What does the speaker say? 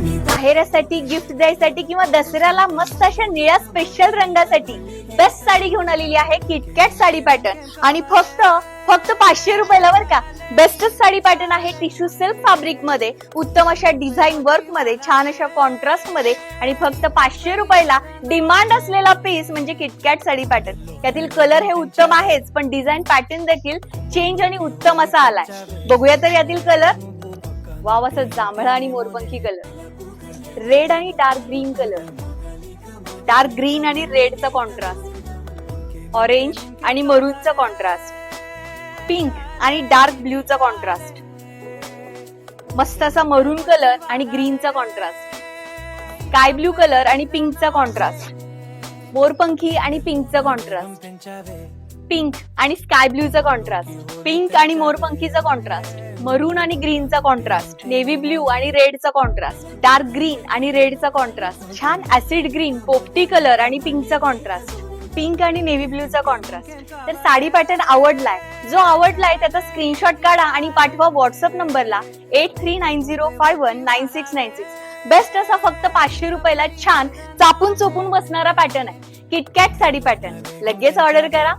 बाहेरसाठी gift द्यायसाठी किंवा दसऱ्याला मस्त अशा निळ्या स्पेशल रंगासाठी बेस्ट साडी घेऊन आलेली आहे किटकॅट साडी पॅटर्न आणि फक्त फक्त पाचशे रुपयाला बर का बेस्टच साडी पॅटर्न आहे टिश्यू सिल्क फॅब्रिकमध्ये उत्तम अशा डिझाईन वर्कमध्ये छान अशा कॉन्ट्रास्टमध्ये आणि फक्त पाचशे रुपयाला डिमांड असलेला पीस म्हणजे किटकॅट साडी पॅटर्न यातील कलर हे उत्तम आहेच पण डिझाईन पॅटर्न देखील चेंज आणि उत्तम असा आलाय. बघूया तर यातील कलर वाव असा जांभळा आणि मोरपंखी कलर रेड आणि dark green colour dark green आणि रेडचा कॉन्ट्रास्ट ऑरेंज आणि मरूनचा कॉन्ट्रास्ट पिंक आणि डार्क ब्ल्यूचा कॉन्ट्रास्ट मस्त असा मरून कलर आणि ग्रीनचा कॉन्ट्रास्ट स्काय ब्ल्यू कलर आणि पिंकचा कॉन्ट्रास्ट मोरपंखी आणि पिंकचा कॉन्ट्रास्ट पिंक आणि स्काय ब्ल्यूचा कॉन्ट्रास्ट पिंक आणि मोरपंखीचा कॉन्ट्रास्ट मरून आणि ग्रीनचा कॉन्ट्रास्ट नेव्ही ब्ल्यू आणि रेडचा कॉन्ट्रास्ट डार्क ग्रीन आणि रेडचा कॉन्ट्रास्ट छान ऍसिड ग्रीन पोपटी कलर आणि पिंकचा कॉन्ट्रास्ट पिंक आणि नेव्ही ब्ल्यूचा कॉन्ट्रास्ट तर साडी पॅटर्न आवडलाय. जो आवडलाय त्याचा स्क्रीनशॉट काढा आणि पाठवा व्हॉट्सअप नंबरला eight three nine zero five one nine six nine six best असा फक्त पाचशे रुपयाला छान चापून चोपून बसणारा पॅटर्न आहे. किटकॅट साडी पॅटर्न लगेच ऑर्डर करा.